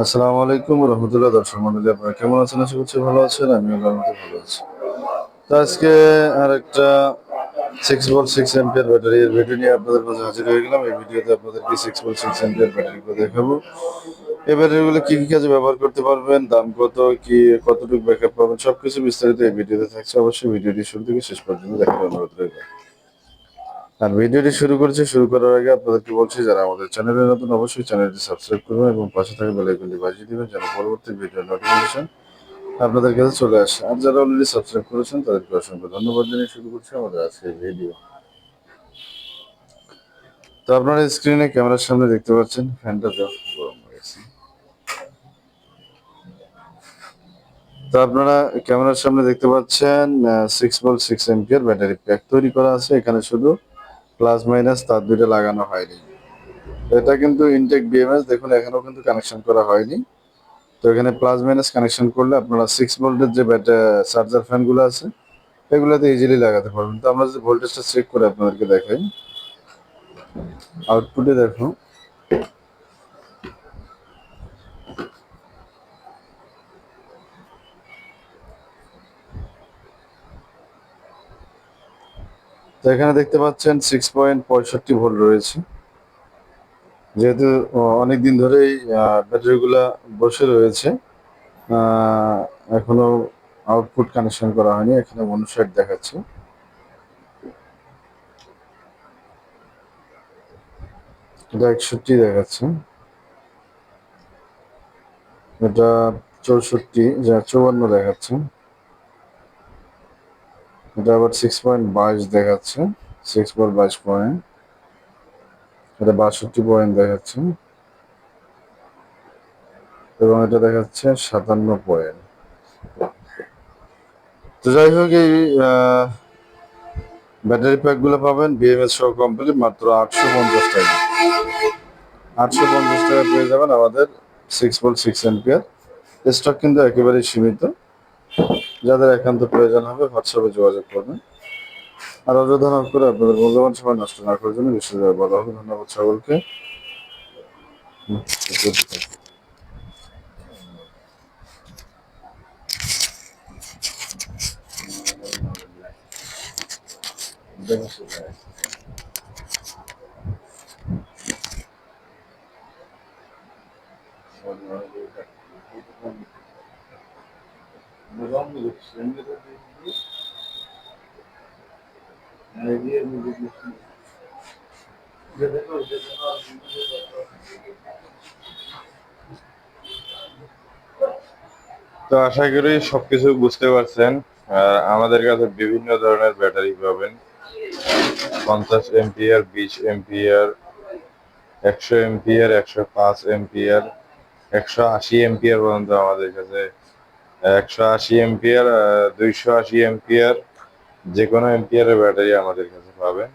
আসসালামু আলাইকুম রহমতুল্লাহ, দর্শক মন্ডলী, আপনারা কেমন আছেন? আশা করছি ভালো আছেন, আমি আল্লাহর ভালো আছি। তো আজকে আর একটা সিক্স ভোল্ট সিক্স এম্পিয়ার ব্যাটারির ভিডিও নিয়ে আপনাদের মাঝে হাজির হয়ে গেলাম। এই ভিডিওতে আপনাদেরকে সিক্স ভোল্ট সিক্স এম্পিয়ার ব্যাটারিগুলো দেখাবো। এই ব্যাটারিগুলো কি কি কাজে ব্যবহার করতে পারবেন, দাম কত, কি, কতটুকু ব্যাকআপ পাবেন, সবকিছু বিস্তারিত এই ভিডিওতে থাকছে। অবশ্যই ভিডিওটি শুরু থেকে শেষ পর্যন্ত দেখার অনুরোধ রইল। আর ভিডিওটি শুরু করছি, শুরু করার আগে আপনাদেরকে বলছি, যারা আমাদের চ্যানেলে নতুন, অবশ্যই চ্যানেলটি সাবস্ক্রাইব করবেন এবং পাশে থাকা বেল আইকনটি বাজিয়ে দেবেন যেন পরবর্তী ভিডিও নোটিফিকেশন আপনাদের কাছে চলে আসে। আর যারা অলরেডি সাবস্ক্রাইব করেছেন, তাদেরকে অসংখ্য ধন্যবাদ জানিয়ে শুরু করছি আমাদের আজকের ভিডিও তো আপনারা স্ক্রিনে ক্যামেরার সামনে দেখতে পাচ্ছেন ফ্যানটা গরম হয়ে গেছে। তো আপনারা ক্যামেরার সামনে দেখতে পাচ্ছেন six volt six ampere battery pack তৈরি করা আছে। এখানে শুধু প্লাস মাইনাস তার দুইটা লাগানো হয়নি। এটা কিন্তু ইনটেক বিএমএস দেখুন, এখানেও কিন্তু কানেকশন করা হয়নি। তো এখানে প্লাস মাইনাস কানেকশন করলে আপনারা সিক্স ভোল্টের যে ব্যাটা চার্জার ফ্যানগুলো আছে, এগুলোতে ইজিলি লাগাতে পারবেন। তো আমরা যে ভোল্টেজটা চেক করে আপনাদেরকে দেখাই। আউটপুটে দেখো তো এখানে দেখতে পাচ্ছেন সিক্স পয়েন্ট পঁয়ষট্টি ভোল্ট রয়েছে। যেহেতু অনেক দিন ধরেই ব্যাটারিগুলা বসে রয়েছে এখনও আউটপুট কানেকশন করা হয়নি, এখানে অনুসাইড দেখাচ্ছে। এটা একষট্টি দেখাচ্ছে। এটা চৌষট্টি, যা চৌবান্ন দেখাচ্ছে। এটা আবার সিক্স পয়েন্ট বাইশ দেখাচ্ছে সিক্স পয়েন্ট বাইশ পয়েন্ট এটা বাষট্টি পয়েন্ট দেখাচ্ছে। এবং এটা দেখাচ্ছে সাতান্ন পয়েন্ট তো যাই হোক এই ব্যাটারি প্যাকগুলো পাবেন বিএমএস সহ কোম্পানি মাত্র আটশো পঞ্চাশ টাকা। আটশো পঞ্চাশ টাকা পেয়ে যাবেন আমাদের six volt six ampere stock কিন্তু একেবারেই সীমিত। যাদের একান্ত প্রয়োজন হবে হোয়াটসঅ্যাপে যোগাযোগ করবেন। আর অযথা না করে আপনাদের মূল্যবান সময় নষ্ট না করার জন্য বিশ্বজয় বলা হবে। ধন্যবাদ সকলকে। হুম, তো আশা করি সবকিছু বুঝতে পারছেন, আর আমাদের কাছে বিভিন্ন ধরনের ব্যাটারি পাবেন। পঞ্চাশ এমপিয়ার বিশ এমপিয়ার একশো এমপিয়ার একশো পাঁচ এমপিয়ার একশো আশি এমপিয়ার পর্যন্ত আমাদের কাছে একশো আশি এমপিয়ার দুইশো আশি এমপিয়ার যে কোনো এমপিয়ারের ব্যাটারি আমাদের কাছে পাবেন।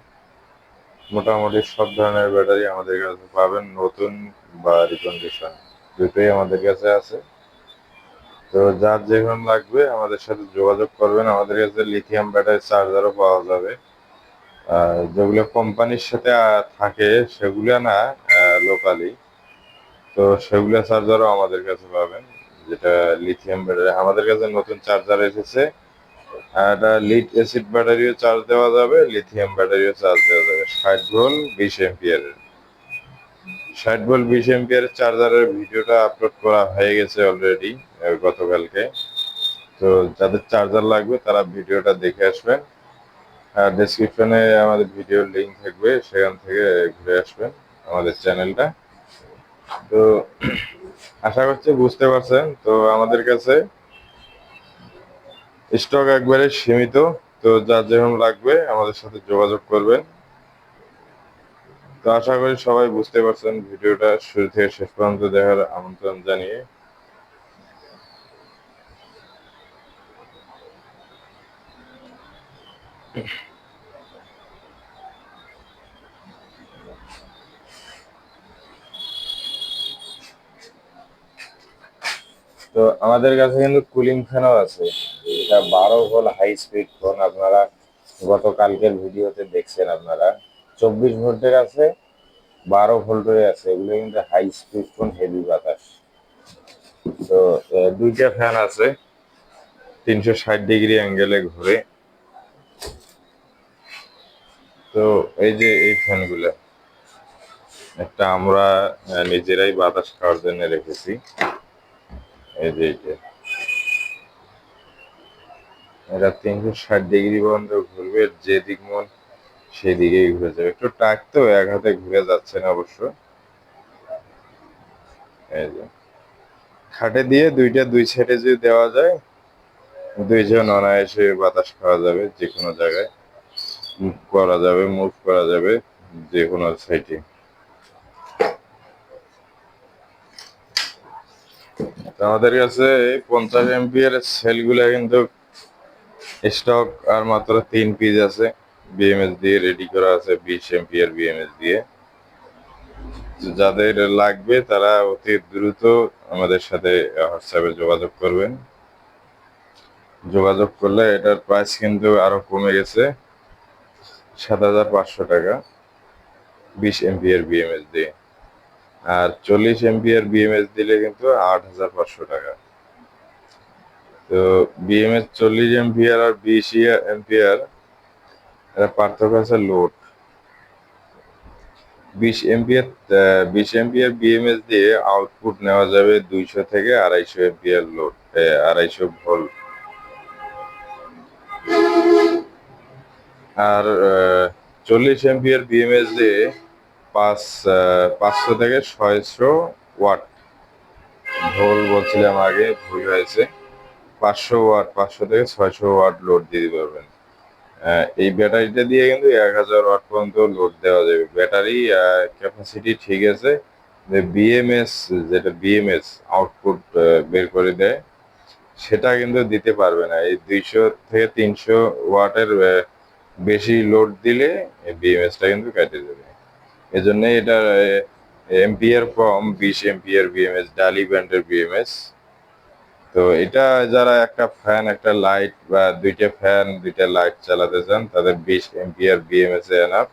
মোটামুটি সব ধরনের ব্যাটারি আমাদের কাছে পাবেন, নতুন বা রিকন্ডিশন দুটোই আমাদের কাছে আছে। তো যার যেরকম লাগবে আমাদের সাথে যোগাযোগ করবেন। আমাদের কাছে লিথিয়াম ব্যাটারি চার্জারও পাওয়া যাবে। যেগুলো কোম্পানির সাথে থাকে সেগুলো না লোকালি তো সেগুলো চার্জারও আমাদের কাছে পাবেন। যেটা লিথিয়াম ব্যাটারি আমাদের কাছে নতুন চার্জার এসেছে। একটা লিড অ্যাসিড ব্যাটারিও চার্জ দেওয়া যাবে লিথিয়াম ব্যাটারিও চার্জ দেওয়া যাবে। ষাট ভোল্ট, বিশ এম্পিয়ারের ষাট ভোল্ট, বিশ এম্পিয়ারের চার্জারের ভিডিওটা আপলোড করা হয়ে গেছে অলরেডি গতকালকে। তো যাদের চার্জার লাগবে, তারা ভিডিওটা দেখে আসবেন। আর ডেসক্রিপশনে আমাদের ভিডিওর লিঙ্ক থাকবে, সেখান থেকে ঘুরে আসবেন আমাদের চ্যানেলটা তো আশা করছি বুঝতে পারছেন। তো আমাদের কাছে স্টক একবারে সীমিত। তো যার যেরকম লাগবে আমাদের সাথে যোগাযোগ করবেন। তো আশা করি সবাই বুঝতে পারছেন ভিডিওটা শুরু থেকে শেষ পর্যন্ত দেখার আমন্ত্রণ জানিয়ে। তো আমাদের কাছে কিন্তু কুলিং ফ্যানও আছে। এটা বারো ভোল্ট হাই স্পিড ফোন আপনারা গতকালকের ভিডিওতে দেখছেন আপনারা। চব্বিশ ভোল্টের আছে, বারো ভোল্টের আছে। এগুলো কিন্তু হাই স্পিড ফোন হেভি বাতাস। তো দুইটা ফ্যান আছে। তিনশো ষাট ডিগ্রি অ্যাঙ্গেলে ঘুরে। তো, এই যে এই ফ্যানগুলো একটা আমরা নিজেরাই বাতাস খাওয়ার জন্য রেখেছি। এই এটা তিনশো ষাট ডিগ্রি পর্যন্ত ঘুরবে, যে দিক মন সেদিকেই ঘুরে যাবে। একটু টাক তো, এক হাতে ঘুরে যাচ্ছে না অবশ্য। এই যে। খাটে দিয়ে দুইটা, দুই সাইডে যদি দেওয়া যায়, দুইজন অনায়াসে বাতাস খাওয়া যাবে যে কোনো জায়গায়। মুভ করা যাবে মুভ করা যাবে যে কোনো সাইডে। আমাদের কাছে পঞ্চাশ এমপিএর সেলগুলো কিন্তু স্টক আর মাত্র তিন পিস আছে। বিএমএস দিয়ে রেডি করা আছে, বিশ এমপি এমপিএর বিএমএস দিয়ে। যাদের লাগবে তারা অতি দ্রুত আমাদের সাথে হোয়াটসঅ্যাপে যোগাযোগ করবেন। যোগাযোগ করলে এটার প্রাইস কিন্তু আরও কমে গেছে, সাত হাজার পাঁচশো টাকা, বিশ এমপি এমপিএর বিএমএস দিয়ে। আর চল্লিশ এমপিএর বিএমএস দিলে কিন্তু আট হাজার পাঁচশো টাকা। তো বিএমএস চল্লিশ এমপিআর আর বিশ এমপিআর এর পার্থক্য আছে লোড। বিশ এমপিআর বিশ এমপিআর বিএমএস দিয়ে আউটপুট নেওয়া যাবে দুইশো থেকে আড়াইশো এমপিআর লোড আড়াইশো ভোল্ট আর চল্লিশ এমপিআর বিএমএস দিয়ে পাঁচ পাঁচশো থেকে ছয়শো ওয়াট। ভুল বলছিলাম আগে, ভুল হয়েছে। পাঁচশো ওয়াট, পাঁচশো থেকে ছয়শো ওয়াট লোড দিতে পারবেন। এই ব্যাটারিটা দিয়ে কিন্তু এক হাজার ওয়াট পর্যন্ত লোড দেওয়া যাবে। ব্যাটারি ক্যাপাসিটি ঠিক আছে বিএমএস যেটা বিএমএস আউটপুট বের করে দেয়, সেটা কিন্তু দিতে পারবে না। এই দুইশো থেকে তিনশো ওয়াটের বেশি লোড দিলে বিএমএসটা কিন্তু কেটে যাবে। এজন্য এটা এমপিআর ফর্ম, বিশ এমপিআর বিএমএস ডালি ব্যান্ডের বিএমএস তো এটা যারা একটা ফ্যান একটা লাইট বা দুইটা ফ্যান দুইটা লাইট চালাতে চান, তাদের বিশ এমপিআর বিএমএস এ এনাফ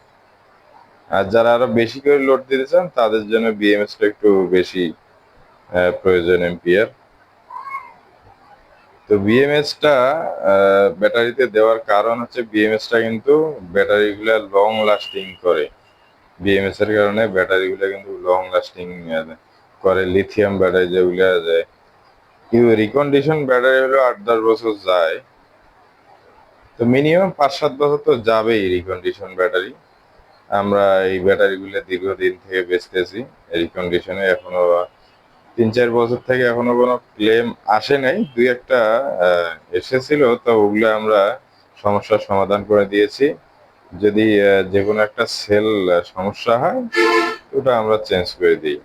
আর যারা আরও বেশি করে লোড দিতে চান, তাদের জন্য বিএমএসটা একটু বেশি প্রয়োজন এমপিআর তো বিএমএসটা ব্যাটারিতে দেওয়ার কারণ হচ্ছে বিএমএসটা কিন্তু ব্যাটারিগুলো লং লাস্টিং করে। বিএমএস এর কারণে ব্যাটারিগুলো কিন্তু লং লাস্টিং করে লিথিয়াম ব্যাটারি যেগুলো যায় কিন্তু রিকন্ডিশন ব্যাটারি হলো আট দশ বছর যায়। তো মিনিমাম পাঁচ সাত বছর তো যাবেই রিকন্ডিশন ব্যাটারি আমরা এই ব্যাটারিগুলো দীর্ঘদিন থেকে বেচতেছি। রিকন্ডিশনে এখনও তিন চার বছর থেকে এখনও কোনো ক্লেম আসে নাই। দুই একটা এসেছিল, তো ওগুলো আমরা সমস্যার সমাধান করে দিয়েছি। যদি যে কোনো একটা সেল সমস্যা হয়, ওটা আমরা চেঞ্জ করে দিই।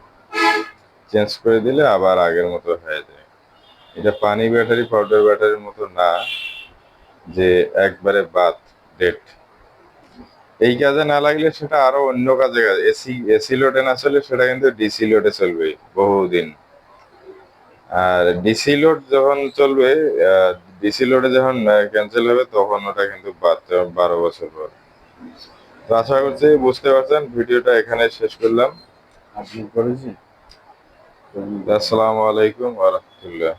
চেঞ্জ করে দিলে আবার আগের মতো হয়ে যায়। এটা পানি ব্যাটারি পাউডার ব্যাটারির মতো না, যে একবারে বাদ ডেট এই কাজে না লাগলে সেটা আরও অন্য কাজে কাজ এসি এসি লোডে না চলে, সেটা কিন্তু ডিসি লোডে চলবে বহুদিন। আর ডিসি লোড যখন চলবে ডিসি লোডে যখন ক্যান্সেল হবে, তখন ওটা কিন্তু বারো বছর পর। তো আশা করছি বুঝতে পারছেন ভিডিওটা এখানে শেষ করলাম। আপনি করেছি? আসসালামু আলাইকুম ওয়া রাহমাতুল্লাহ।